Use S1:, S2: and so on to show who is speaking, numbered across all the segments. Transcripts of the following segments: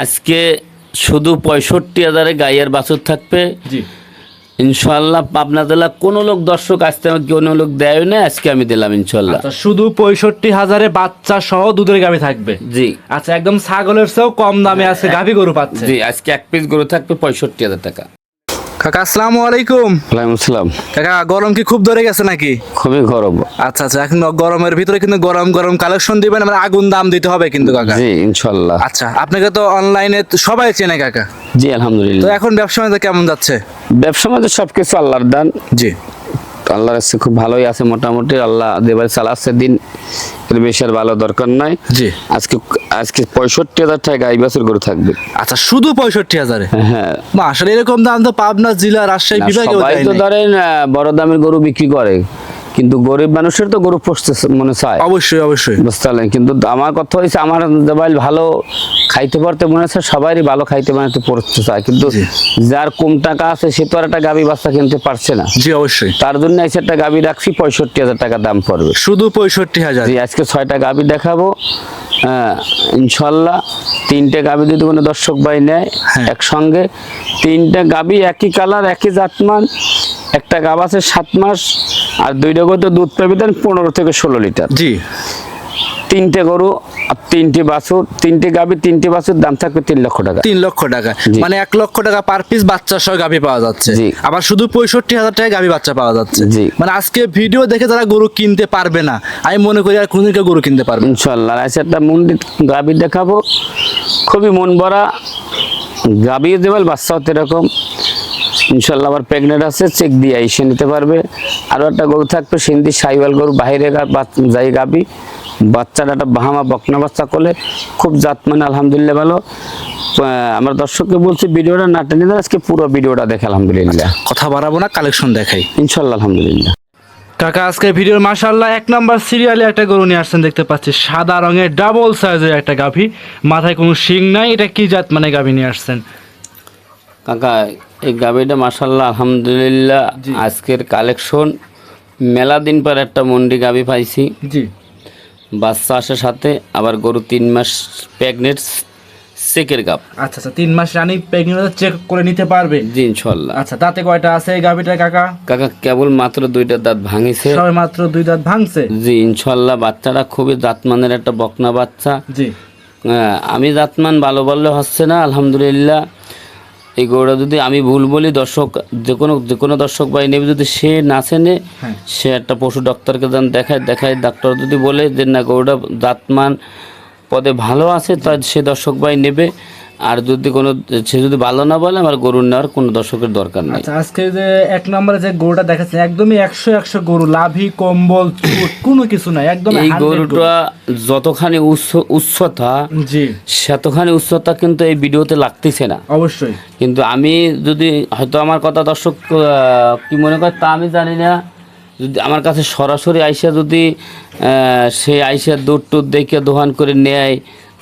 S1: আজকে শুধু পঁয়ষট্টি হাজারে গাইয়ের বাছুর থাকবে।
S2: জি।
S1: ইনশাল্লাহ পাবনা জেলা কোনো লোক দর্শক আসতে আমাকে কোনো লোক দেয় না আজকে আমি দিলাম ইনশাল্লাহ
S2: আচ্ছা শুধু পঁয়ষট্টি হাজারে বাচ্চা সহ দুধের গাভি থাকবে?
S1: জি।
S2: আচ্ছা একদম ছাগলের চেয়েও কম দামে আছে গাভি গরু পাচ্ছে।
S1: জি আজকে এক পিস গরু থাকবে পঁয়ষট্টি হাজার টাকা।
S2: কাকা আসসালামু আলাইকুম।
S1: ওয়ালাইকুম আসসালাম।
S2: কাকা গরম কি খুব ধরে গেছে নাকি?
S1: খুবই গরম।
S2: আচ্ছা আচ্ছা এখন গরমের ভিতরে কিন্তু গরম গরম কালেকশন দিবেন মানে আগুন দাম দিতে হবে কিন্তু কাকা।
S1: জি ইনশাল্লাহ
S2: আচ্ছা আপনাকে তো অনলাইনে সবাই চেনে কাকা।
S1: জি
S2: তো
S1: আলহামদুলিল্লাহ
S2: এখন ব্যবসা কেমন যাচ্ছে?
S1: ব্যবসা মধ্যে সবকিছু আল্লাহর দান।
S2: জি।
S1: আল্লাহর কাছে খুব ভালোই আছে মোটামুটি। আল্লাহ দেবার চালাচ্ছে দিন বেশি আর ভালো দরকার নাই।
S2: জি।
S1: আজকে আজকে পঁয়ষট্টি হাজার টাকা এই বছর গরু থাকবে।
S2: আচ্ছা শুধু পঁয়ষট্টি হাজারে?
S1: হ্যাঁ।
S2: আসলে এরকম দাম তো পাবনা জেলা রাজশাহী বিভাগে
S1: সবাই তো ধরেন বড় দামের গরু বিক্রি করে। কিন্তু গরিব মানুষের তো গরু পুষতে মনে চায়।
S2: অবশ্যই অবশ্যই।
S1: বুঝতে পারলেন? কিন্তু আমার কথা হয়েছে আমার মোবাইল ভালো খাইতে পারতে মনে হচ্ছে সবারই ভালো খাইতে বানাতে পড়তে চায়। কিন্তু যার কম টাকা আছে সে তো আর একটা গাভী বাচ্চা কিনতে পারছে না।
S2: জি অবশ্যই।
S1: তার জন্য এসে একটা গাভী রাখছি পঁয়ষট্টি হাজার টাকা দাম পড়বে।
S2: শুধু পঁয়ষট্টি হাজার।
S1: জি আজকে ছয়টা গাভী দেখাবো। হ্যাঁ, ইনশাল্লাহ তিনটে গাভী যদি কোনো দর্শক ভাই নেয়
S2: হ্যাঁ।
S1: একসঙ্গে তিনটে গাভী একই কালার একই জাতমান একটা গাভ আছে সাত মাস আর দুইটা গরু তো দুধ পাবি দেন পনেরো থেকে ষোলো লিটার।
S2: জি।
S1: তিনটে গরু আর তিনটে বাছুর তিনটে গাভী তিনটে বাছুর দাম থাকবে তিন লক্ষ টাকা।
S2: তিন লক্ষ টাকা। মানে এক লক্ষ টাকা পার পিস বাচ্চা সহ গাভি পাওয়া যাচ্ছে। আবার শুধু পঁয়ষট্টি হাজার টাকা গাভি বাচ্চা পাওয়া যাচ্ছে।
S1: জি।
S2: মানে আজকে ভিডিও দেখে যারা গরু কিনতে পারবে না আমি মনে করি আর কোনদিন গরু কিনতে পারবে
S1: ইনশাল্লাহ আছে একটা মন্দির গাভী দেখাবো। খুবই মন ভরা। গাভী দেবেল বাচ্চাও এরকম ইনশাল্লাহ আবার প্রেগনেন্ট আছে চেক দিয়ে এসে নিতে পারবে। আরও একটা গরু থাকবে সিন্ধি সাইওয়াল গরু বাইরে যাই গাবি। বাচ্চাটা একটা বাহামা বকনা বাচ্চা করলে খুব জাত মানে আলহামদুলিল্লাহ ভালো। আমার দর্শককে বলছি ভিডিওটা না টেনে দেন, আজকে পুরো ভিডিওটা দেখে আলহামদুলিল্লাহ।
S2: কথা বাড়াবো না কালেকশন দেখাই।
S1: ইনশাল্লাহ আলহামদুলিল্লাহ।
S2: কাকা আজকে ভিডিওর মাশাল্লাহ এক নাম্বার সিরিয়ালে একটা গরু নিয়ে আসছেন দেখতে পাচ্ছি সাদা রঙের ডাবল সাইজের একটা গাভী। মাথায় কোনো শিং নাই এটা কি জাত মানে গাভী নিয়ে আসছেন?
S1: কাকা এই গাবিটা মাসাল্লাহ আলহামদুলিল্লাহ। আজকের কালেকশন মেলা দিন পর একটা মন্ডি গাবি পাইছি।
S2: জি।
S1: বাচ্চা আসার সাথে আবার গরু তিন মাস প্রেগনেন্ট সেকের গাব
S2: আচ্ছা আচ্ছা তিন মাস রানি প্রেগনেন্ট চেক করে নিতে পারবে
S1: জি ইনশাল্লাহ
S2: আচ্ছা তাতে কয়টা আছে এই গাভীটা কাকা?
S1: কাকা কেবল মাত্র দুইটা দাঁত ভাঙিছে।
S2: সবে মাত্র দুই দাঁত ভাঙছে?
S1: জি ইনশাল্লাহ বাচ্চাটা খুবই জাতমানের একটা বকনা বাচ্চা।
S2: জি।
S1: আমি জাতমান ভালো বললে হচ্ছে না আলহামদুলিল্লাহ। এই গরুটা যদি আমি ভুল বলি দর্শক যে কোনো যে কোনো দর্শক ভাই নেবে যদি সে না চেনে
S2: হ্যাঁ।
S1: সে একটা পশু ডাক্তারকে যান দেখায় দেখায় ডাক্তার যদি বলে যে না গরুটা দাঁতমান পদে ভালো আছে তা সে দর্শক ভাই নেবে আর যদি কোনো সে যদি ভালো না বলে আমার গরু নেওয়ার কোনো দর্শকের দরকার নাই।
S2: আচ্ছা আজকে যে এক নম্বরে যে গরুটা দেখাচ্ছেন একদমই একশো একশো গরু লাভি কম্বল কোনো কিছু নাই একদম
S1: এই গরুটা যতখানি উচ্চ উচ্চতা
S2: জি।
S1: সেতখানি উচ্চতা কিন্তু এই ভিডিওতে লাগতেছে না।
S2: অবশ্যই।
S1: কিন্তু আমি যদি হয়তো আমার কথা দর্শক কি মনে করে তা আমি জানি না। যদি আমার কাছে সরাসরি আইসা যদি আহ, সেই আইসা দুধ টুধ দেখে দোহান করে নেয়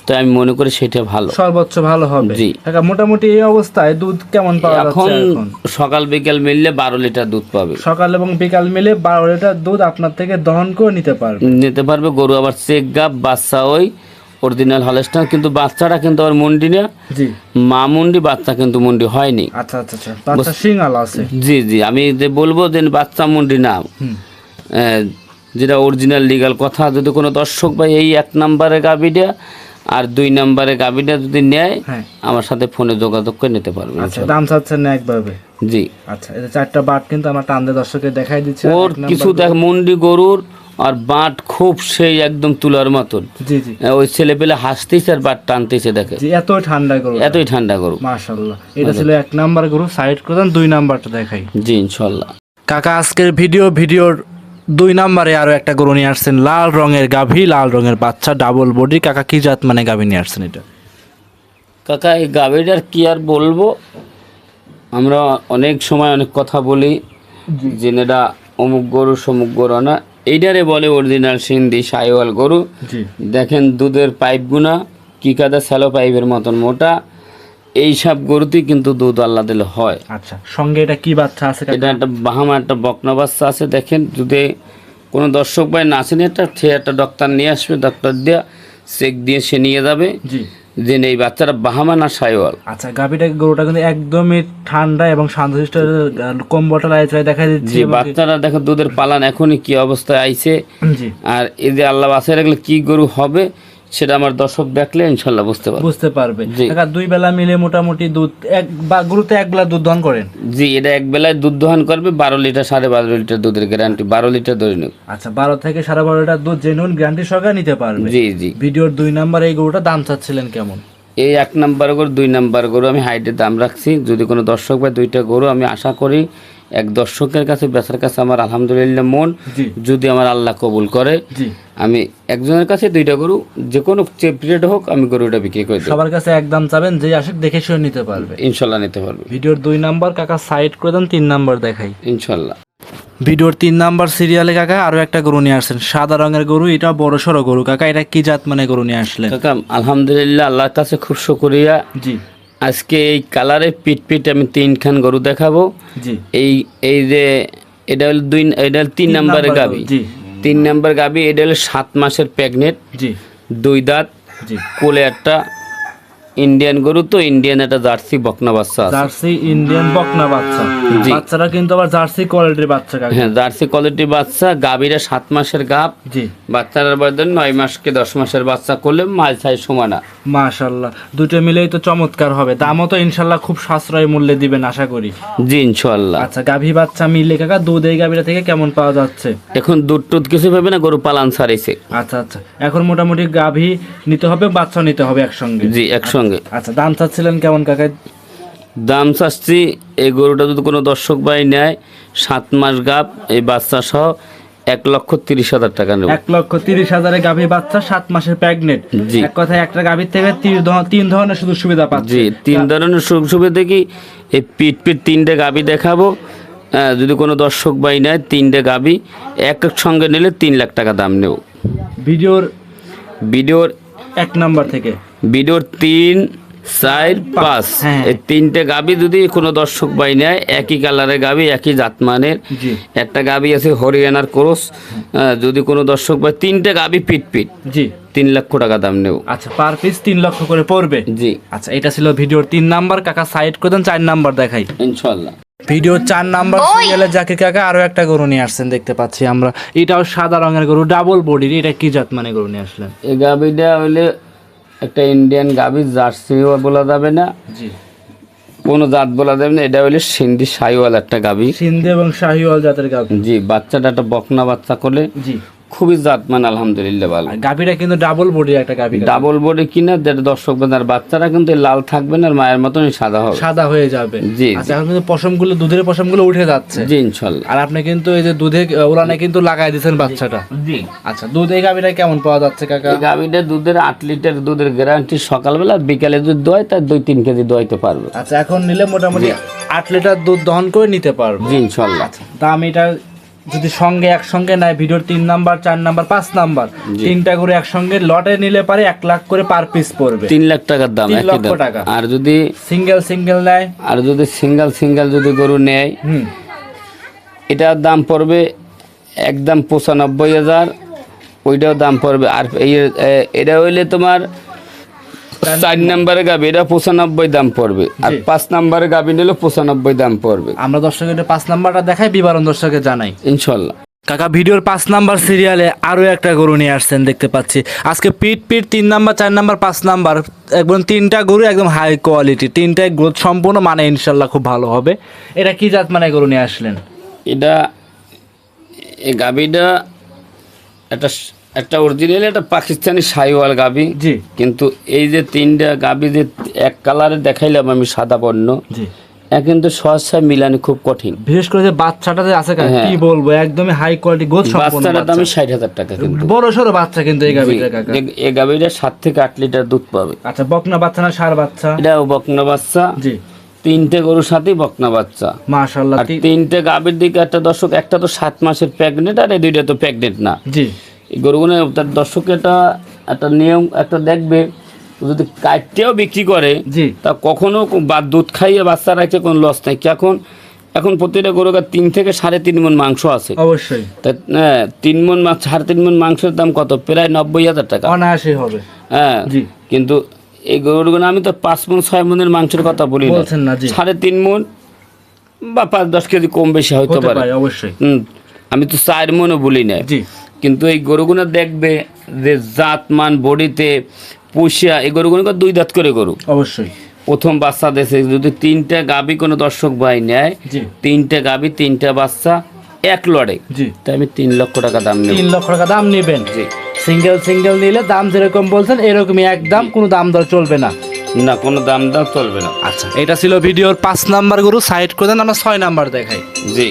S1: তো আমি মনে করি সেটা ভালো।
S2: সর্বোচ্চ ভালো হবে।
S1: জি।
S2: মোটামুটি এই অবস্থায় দুধ কেমন পাওয়া
S1: এখন
S2: যাচ্ছে এখন
S1: সকাল বিকাল মিললে বারো লিটার দুধ পাবে।
S2: সকাল এবং বিকাল মিলে বারো লিটার দুধ আপনার থেকে দহন করে নিতে পারবে।
S1: নিতে পারবে গরু আবার চেক গাপ বাচ্চা ওই অরিজিনাল হলেস্টার কিন্তু বাচ্চাটা কিন্তু আবার মন্ডি না।
S2: জি।
S1: মা মন্ডি বাচ্চা কিন্তু মন্ডি হয়নি।
S2: আচ্ছা আচ্ছা আচ্ছা। বাচ্চা সিঙ্গাল আছে।
S1: জি জি। আমি যে বলব যে বাচ্চা মন্ডি না। যেটা অরিজিনাল লিগাল কথা। যদি কোনো দর্শক ভাই এই এক নম্বরে গাবিটা আর দুই নম্বরে গাবিটা যদি নেয়
S2: হ্যাঁ।
S1: আমার সাথে ফোনে যোগাযোগ করে নিতে পারবে।
S2: আচ্ছা দাম চাচ্ছেন না একভাবে
S1: জি।
S2: আচ্ছা এই চারটা বাট কিন্তু আমরা টান্দে দর্শকে দেখাই দিচ্ছি।
S1: ওর কিছু দেখ মুন্ডি গরুর আর বাট খুব সেই একদম তুলার মতন।
S2: জি জি।
S1: ওই ছেলে পেলে হাসতেছে আর বাট টানতেছে দেখে।
S2: জি এত ঠান্ডা গরু
S1: এতই ঠান্ডা গরু।
S2: মাশাল্লাহ এটা ছিল এক নাম্বার গরু সাইড করে দুই নাম্বারটা দেখাই।
S1: জি ইনশাল্লাহ
S2: কাকা আজকের ভিডিও ভিডিওর দুই নাম্বারে আরও একটা গরু নিয়ে আসছেন লাল রঙের গাভী লাল রঙের বাচ্চা ডাবল বডি কাকা কি জাত মানে গাভী নিয়ে আসছেন এটা?
S1: কাকা এই গাভীটার কি আর বলব? আমরা অনেক সময় অনেক কথা বলি জেনেরা অমুক গরু সমুক গরু না এইটারে বলে অরিজিনাল সিন্ধি সাইওয়াল গরু। দেখেন দুধের পাইপগুনা কি কাদা স্যালো পাইপের মতন মোটা। এই সব গরুতেই কিন্তু দুধ আল্লাহ দিলে হয়।
S2: আচ্ছা সঙ্গে এটা কি বাচ্চা আছে
S1: এটা একটা বাহামা একটা বকনা বাচ্চা আছে দেখেন যদি কোনো দর্শক ভাই না চিনে একটা সে একটা ডক্টর নিয়ে আসবে ডক্টর দিয়ে চেক দিয়ে সে নিয়ে যাবে।
S2: জি।
S1: যে এই বাচ্চারা বাহামা না সাইওয়াল।
S2: আচ্ছা গাভিটা গরুটা কিন্তু একদমই ঠান্ডা এবং শান্তশিষ্ট কম্বলটা লাইট দেখা দিচ্ছে
S1: যে বাচ্চারা দেখো দুধের পালান এখনই কি অবস্থায় আইছে।
S2: জি।
S1: আর এই যে আল্লাহ বাসায় রাখলে কি গরু হবে সেটা আমার দর্শক দেখলে ইনশাল্লাহ বুঝতে পারবে।
S2: বুঝতে পারবে। কাকা দুই বেলা মিলে মোটামুটি দুধ এক বা গরুতে এক বেলা দুধ দহন করেন?
S1: জি এটা এক বেলায় দুধ দোহান করবে বারো লিটার সাড়ে বারো লিটার দুধের গ্যারান্টি বারো লিটার ধরে নেব
S2: আচ্ছা বারো থেকে সাড়ে বারো লিটার দুধ জেনুইন গ্যারান্টি সহকারে নিতে পারবে।
S1: জি জি।
S2: ভিডিওর দুই নাম্বার এই গরুটা দাম চাচ্ছিলেন কেমন?
S1: এই এক নাম্বার গরু দুই নাম্বার গরু আমি হাইটের দাম রাখছি। যদি কোনো দর্শক বা দুইটা গরু আমি আশা করি এক দর্শকের কাছে বেচার কাছে আমার আলহামদুলিল্লাহ মন। যদি আমার আল্লাহ কবুল করে আমি একজনের কাছে দুইটা গরু যে কোনো পিরিয়ড হোক আমি গরুটা বিক্রি করে
S2: সবার কাছে একদম চাবেন যে আসে দেখে শুনে নিতে পারবে।
S1: ইনশাল্লাহ নিতে পারবে।
S2: ভিডিওর দুই নাম্বার কাকা সাইড করে দেন তিন নাম্বার দেখাই।
S1: ইনশাল্লাহ।
S2: ভিডিওর তিন নাম্বার সিরিয়ালে কাকা আরও একটা গরু নিয়ে আসছেন সাদা রঙের গরু এটা বড় সড়ো গরু। কাকা এটা কি জাত মানে গরু নিয়ে আসলেন?
S1: কাকা আলহামদুলিল্লাহ আল্লাহর কাছে খুব শুকরিয়া।
S2: জি।
S1: আজকে এই কালারে পিট পিট আমি তিনখান গরু দেখাবো। এই এই যে এটা হলো দুই এটা হলো তিন নাম্বারের
S2: নাম্বার
S1: গাবি। তিন নাম্বার গাবি এটা হলো সাত মাসের প্রেগনেন্ট দুই দাঁত কোলে একটা ইন্ডিয়ান গরু তো ইন্ডিয়ান একটা জার্সি বকনা বাচ্চা
S2: জার্সি ইন্ডিয়ান বকনা বাচ্চা। বাচ্চারা কিন্তু আবার জার্সি কোয়ালিটির বাচ্চা
S1: হ্যাঁ জার্সি কোয়ালিটির বাচ্চা গাবিরা সাত মাসের গাব
S2: জি।
S1: বাচ্চারা বয়স নয় মাসকে দশ মাসের বাচ্চা করলে মাল ছাই সমানা।
S2: মাশাল্লাহ দুটো মিলেই তো চমৎকার হবে। দামও তো ইনশাল্লাহ খুব সাশ্রয় মূল্যে দিবেন আশা করি।
S1: জি ইনশাল্লাহ
S2: আচ্ছা গাভী বাচ্চা মিলে কাকা দুধ এই গাভীটা থেকে কেমন পাওয়া যাচ্ছে?
S1: এখন দুধ টুধ কিছু পাবে না গরু পালান ছাড়িছে।
S2: আচ্ছা আচ্ছা। এখন মোটামুটি গাভী নিতে হবে বাচ্চা নিতে হবে একসঙ্গে।
S1: জি একসঙ্গে।
S2: আচ্ছা দাম চাচ্ছিলেন কেমন কাকা
S1: দাম চাচ্ছি এই গরুটা যদি কোনো দর্শক ভাই নেয় সাত মাস গাব এই বাচ্চা সহ এক লক্ষ তিরিশ হাজার টাকা নেব।
S2: এক লক্ষ তিরিশ হাজারে গাভী বাচ্চা সাত মাসের প্রেগনেন্ট
S1: জি।
S2: এক কথায় একটা গাভীর থেকে তিন তিন ধরনের শুধু সুবিধা পাচ্ছে।
S1: জি তিন ধরনের সুযোগ সুবিধা কি? এই পিট পিট তিনটে গাবি দেখাবো। যদি কোনো দর্শক ভাই নেয় তিনটে গাবি এক এক সঙ্গে নিলে তিন লাখ টাকা দাম নেব।
S2: ভিডিওর
S1: ভিডিওর
S2: এক নাম্বার থেকে।
S1: ভিডিওর তিন চার পাঁচ।
S2: হ্যাঁ।
S1: এই তিনটে গাবি যদি কোনো দর্শক ভাই নেয় একই কালারের গাবি একই জাতমানের। একটা গাবি আছে হরিয়ানার ক্রস যদি কোনো দর্শক ভাই তিনটে গাবি পিট পিট।
S2: জি।
S1: তিন লক্ষ টাকা দাম নেব।
S2: আচ্ছা পার পিস তিন লক্ষ করে পড়বে?
S1: জি।
S2: আচ্ছা এটা ছিল ভিডিওর তিন নাম্বার। কাকা সাইড করে দেন চার নাম্বার দেখাই।
S1: ইনশাল্লাহ
S2: ভিডিও চার নাম্বার সিরিয়ালে জাকির কাকা আরও একটা গরু নিয়ে আসছেন দেখতে পাচ্ছি আমরা। এটাও সাদা রঙের গরু ডাবল বডির এটা কি জাত মানে গরু নিয়ে আসলেন?
S1: এই গাবিটা হইলে একটা ইন্ডিয়ান গাবি জার্সিও বলা যাবে না।
S2: জি।
S1: কোনো জাত বলা যাবে না এটা হইলে সিন্ধি শাহিওয়াল একটা গাভী।
S2: সিন্ধি এবং শাহিওয়াল জাতের গাভি।
S1: জি বাচ্চাটা একটা বকনা বাচ্চা করলে
S2: জি।
S1: খুবই জাত মানে আলহামদুলিল্লাহ ভালো।
S2: গাভিটা কিন্তু ডাবল বডির একটা গাভী
S1: ডাবল বডি কিনা যেটা দর্শক বাজার বাচ্চারা কিন্তু লাল থাকবে না মায়ের মতনই সাদা হবে।
S2: সাদা হয়ে যাবে।
S1: জি,
S2: আচ্ছা এখন কিন্তু পশমগুলো দুধের পশমগুলো উঠে যাচ্ছে।
S1: জি ইনশাল্লাহ।
S2: আর আপনি কিন্তু এই যে দুধে উলানে কিন্তু লাগাই দিয়েছেন বাচ্চাটা।
S1: জি।
S2: আচ্ছা দুধ এই গাভিটা কেমন পাওয়া যাচ্ছে কাকা?
S1: এই গাভিটা দুধের আট লিটার দুধের গ্যারান্টি সকালবেলা বিকালে দুধ দোয় তার দুই তিন কেজি দোয়াইতে পারবে।
S2: আচ্ছা এখন নিলে মোটামুটি আট লিটার দুধ দহন করে নিতে পারবে।
S1: জি ইনশাল্লাহ।
S2: দাম এটা যদি সঙ্গে একসঙ্গে নেয় ভিডিওর তিন নাম্বার চার নাম্বার পাঁচ নাম্বার তিনটা করে একসঙ্গে লটে নিলে পারে এক লাখ করে পার পিস পড়বে।
S1: তিন লাখ টাকার দাম
S2: তিন লক্ষ টাকা।
S1: আর যদি
S2: সিঙ্গেল সিঙ্গেল নেয়।
S1: আর যদি সিঙ্গেল সিঙ্গেল যদি গরু নেয়
S2: হুম।
S1: এটার দাম পড়বে একদম পঁচানব্বই হাজার ওইটাও দাম পড়বে। আর এই এটা হইলে তোমার চার নম্বরে গাবি এটা পঁচানব্বই দাম পড়বে। আর পাঁচ নম্বরে গাবি নিলে পঁচানব্বই দাম পড়বে।
S2: আমরা দর্শকের পাঁচ নাম্বারটা দেখাই বিবরণ দর্শকে জানাই।
S1: ইনশাল্লাহ।
S2: কাকা ভিডিওর পাঁচ নাম্বার সিরিয়ালে আরও একটা গরু নিয়ে আসছেন দেখতে পাচ্ছি। আজকে পিট পিট তিন নাম্বার চার নাম্বার পাঁচ নাম্বার একদম তিনটা গরু একদম হাই কোয়ালিটি তিনটাই গ্রোথ সম্পূর্ণ মানে ইনশাল্লাহ খুব ভালো হবে। এটা কি জাত মানে গরু নিয়ে আসলেন?
S1: এটা এই গাবিটা একটা একটা অরিজিনাল একটা পাকিস্তানি সাইওয়াল গাবি।
S2: জি।
S1: কিন্তু এই যে তিনটা গাবি যে এক কালারে দেখাইলাম আমি সাদা বর্ণ
S2: জি।
S1: কিন্তু সহসায় মিলানি খুব কঠিন।
S2: বিশেষ করে যে বাচ্চাটা যে আছে
S1: হ্যাঁ।
S2: কি বলব একদমই হাই কোয়ালিটি
S1: বাচ্চাটার
S2: বাচ্চা।
S1: হাজার টাকা কিন্তু।
S2: বড় সড়ো বাচ্চা কিন্তু এই গাভিটা কাকা।
S1: এ- এ গাভীটা সাত থেকে আট লিটার দুধ পাবে।
S2: আচ্ছা বকনা বাচ্চা না সার বাচ্চা?
S1: এটাও বকনা বাচ্চা।
S2: জি।
S1: তিনটে গরুর সাথেই বকনা বাচ্চা।
S2: মাশাআল্লাহ
S1: তিনটে গাভীর দিকে একটা দর্শক একটা তো সাত মাসের প্রেগনেন্ট আর এই দুইটা তো প্রেগনেন্ট না।
S2: জি।
S1: এই গরুগুলো তার দর্শক একটা একটা নিয়ম একটা দেখবে যদি কাটতেও বিক্রি করে তা কখনো বা দুধ খাইয়ে বাচ্চা রাখছে কোনো লস নেই। এখন এখন প্রতিটা গরুকে তিন থেকে সাড়ে তিন মন মাংস আছে।
S2: অবশ্যই।
S1: হ্যাঁ, তিন মন সাড়ে তিন মন মাংসের দাম কত? প্রায় নব্বই হাজার টাকা।
S2: অনায়াসই হবে।
S1: হ্যাঁ।
S2: জি।
S1: কিন্তু এই গরুগুলো আমি তো পাঁচ মন ছয় মনের মাংসের কথা বলি না। সাড়ে তিন মন বা পাঁচ দশ কেজি কম বেশি হইতে
S2: হতে
S1: পারে।
S2: পারে অবশ্যই।
S1: হুম, আমি তো চার মনও বলি না
S2: জি।
S1: কিন্তু এই গরুগুলো দেখবে যে জাত মান বডিতে পুষিয়া এই গরুগুলো দুই দাঁত করে গরু।
S2: অবশ্যই।
S1: প্রথম বাচ্চা দেশে যদি তিনটা গাবি কোনো দর্শক ভাই নেয় তিনটা গাবি তিনটা বাচ্চা এক লড়ে। তাই আমি তিন লক্ষ টাকা দাম নেব।
S2: তিন লক্ষ টাকা দাম নেবেন।
S1: জি।
S2: সিঙ্গেল সিঙ্গেল নিলে দাম যেরকম বলছেন এরকমই একদম কোনো দাম দর চলবে না।
S1: না কোনো দাম দাম চলবে না।
S2: আচ্ছা এটা ছিল ভিডিওর পাঁচ নাম্বার গরু সাইড করে দেন আমরা ছয় নাম্বার দেখাই।
S1: জি।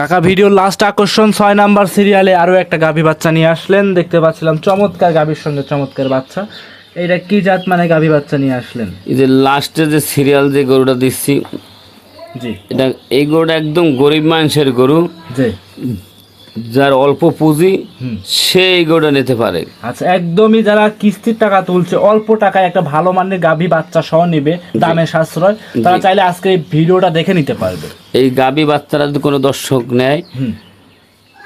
S2: কাকা ভিডিওর লাস্ট আকর্ষণ ছয় নাম্বার সিরিয়ালে আরও একটা গাভী বাচ্চা নিয়ে আসলেন। দেখতে পাচ্ছিলাম চমৎকার গাভীর সঙ্গে চমৎকার বাচ্চা। এটা কি জাত মানে গাভী বাচ্চা নিয়ে আসলেন?
S1: এই যে লাস্টে যে সিরিয়াল যে গরুটা দিচ্ছি
S2: জি।
S1: এটা এই গরুটা একদম গরিব মানুষের গরু।
S2: জি।
S1: যার অল্প পুঁজি
S2: হুম।
S1: সে এই গরুটা নিতে পারে।
S2: আচ্ছা একদমই যারা কিস্তির টাকা তুলছে অল্প টাকায় একটা ভালো মানের গাভী বাচ্চা সহ নেবে দামে সাশ্রয় তারা চাইলে আজকে এই ভিডিওটা দেখে নিতে পারবে।
S1: এই গাবি বাচ্চারা যদি কোনো দর্শক নেয়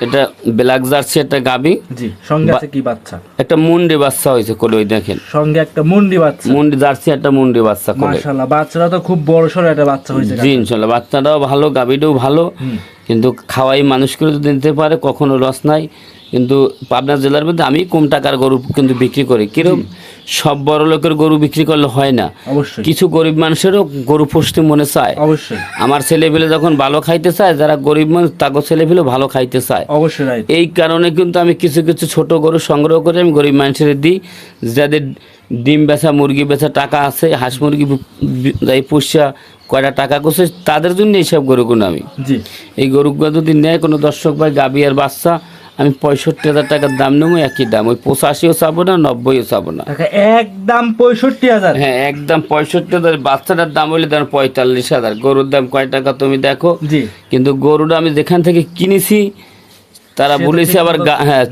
S1: এটা ব্ল্যাক জার্সি একটা গাবি।
S2: জি সঙ্গে আছে কি বাচ্চা?
S1: একটা মুন্ডি বাচ্চা হয়েছে কোলে ওই দেখেন।
S2: সঙ্গে একটা মুন্ডি বাচ্চা।
S1: মুন্ডি জার্সি একটা মুন্ডি বাচ্চা কোলে।
S2: মাশাআল্লাহ বাচ্চারা তো খুব বড় সড়ো একটা বাচ্চা হয়েছে
S1: জি ইনশাআল্লাহ বাচ্চাটাও ভালো গাবিটাও ভালো। কিন্তু খাওয়াই মানুষ করে যদি নিতে পারে কখনো রস নাই। কিন্তু পাবনা জেলার মধ্যে আমি কম টাকার গরু কিন্তু বিক্রি করি। কিরম? সব বড় লোকের গরু বিক্রি করলে হয় না। কিছু গরিব মানুষেরও গরু পুষতে মনে চায়।
S2: অবশ্যই।
S1: আমার ছেলেপেলে যখন ভালো খাইতে চায় যারা গরিব মানুষ তাকে ছেলেপেলে ভালো খাইতে চায়।
S2: অবশ্যই
S1: এই কারণে কিন্তু আমি কিছু কিছু ছোট গরু সংগ্রহ করে আমি গরিব মানুষের দিই। যাদের ডিম বেচা মুরগি বেচা টাকা আছে হাঁস মুরগি যাই পুষা কয়টা টাকা করছে তাদের জন্য এইসব গরুগুলো আমি।
S2: জি।
S1: এই গরুগুলো যদি নেয় কোনো দর্শক ভাই গাবি আর বাচ্চা আমি পঁয়ষট্টি হাজার টাকার দাম নেব একই দাম। ওই পঁচাশিও চাবো না নব্বইও চাবো না।
S2: একদম পঁয়ষট্টি হাজার।
S1: হ্যাঁ একদম পঁয়ষট্টি হাজার। বাচ্চাটার দাম হলে ধর পঁয়তাল্লিশ হাজার। গরুর দাম কয় টাকা তুমি দেখো?
S2: জি।
S1: কিন্তু গরুটা আমি যেখান থেকে কিনেছি তারা বলেছে আবার গা- হ্যাঁ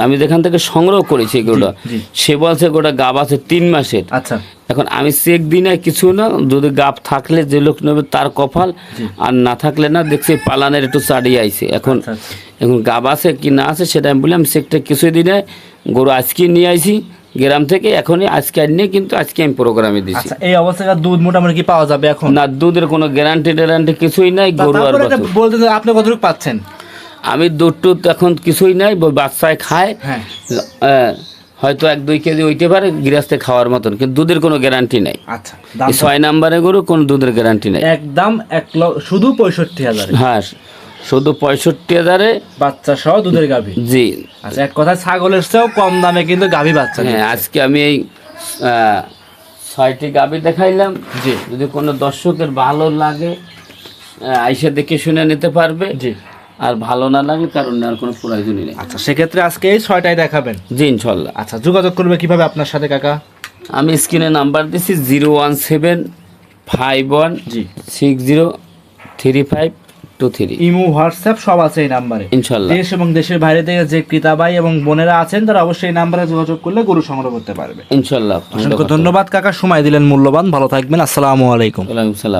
S1: আমি যেখান থেকে সংগ্রহ করেছি গরুটা। সে বলছে গোটা গাব আছে তিন মাসের।
S2: আচ্ছা।
S1: এখন আমি চেক দিই না কিছু না যদি গাব থাকলে যে লোক নেবে তার কপাল আর না থাকলে না দেখছি পালানের একটু চাড়িয়ে আইছে। এখন
S2: আচ্ছা, আচ্ছা।
S1: এখন গাব আছে কি না আছে সেটা আমি বললাম চেকটা কিছুই দিই না গরু আজকে নিয়ে আইছি গ্রাম থেকে এখনই আজকে আর নিয়ে কিন্তু আজকে আমি প্রোগ্রামে দিছি
S2: আচ্ছা এই অবস্থায় দুধ মোটামুটি কি পাওয়া যাবে এখন?
S1: না দুধের কোনো গ্যারান্টি ট্যারান্টি কিছুই নাই গরু আর।
S2: বলতে আপনি কতটুকু পাচ্ছেন?
S1: আমি দুধ টুধ এখন কিছুই নাই বাচ্চায় খায়।
S2: হ্যাঁ।
S1: হয়তো এক দুই কেজি হইতে পারে গৃহস্থে খাওয়ার মতন কিন্তু দুধের কোনো গ্যারান্টি নাই।
S2: আচ্ছা
S1: ছয় নাম্বারে গরু কোনো দুধের গ্যারান্টি নাই।
S2: একদম এক শুধু পঁয়ষট্টি হাজার।
S1: হ্যাঁ শুধু পঁয়ষট্টি হাজারে?
S2: বাচ্চা সহ দুধের গাভী?
S1: জি।
S2: আচ্ছা এক কথা ছাগলের চেয়েও কম দামে কিন্তু গাভী বাচ্চা
S1: হ্যাঁ আজকে আমি এই ছয়টি গাবি দেখাইলাম।
S2: জি।
S1: যদি কোনো দর্শকের ভালো লাগে আইসা দেখে শুনে নিতে পারবে।
S2: জি।
S1: আর ভালো না লাগে কারণ আর কোনো প্রয়োজনই নেই।
S2: আচ্ছা সেক্ষেত্রে আজকে এই ছয়টাই দেখাবেন?
S1: জি ইনশাল্লাহ।
S2: আচ্ছা যোগাযোগ করবে কীভাবে আপনার সাথে কাকা?
S1: আমি স্ক্রিনে নাম্বার দিছি zero one seven five one
S2: জি।
S1: Six zero three five two three
S2: Imo WhatsApp সব আছে এই নাম্বারে।
S1: ইনশাল্লাহ
S2: দেশ এবং দেশের বাইরে থেকে যে ক্রেতা ভাই এবং বোনেরা আছেন তারা অবশ্যই এই নাম্বারে যোগাযোগ করলে গরু সংগ্রহ করতে পারবে।
S1: ইনশাল্লাহ
S2: অসংখ্য ধন্যবাদ কাকা। সময় দিলেন মূল্যবান। ভালো থাকবেন। আসসালামু আলাইকুম।
S1: ওয়ালাইকুম সালাম।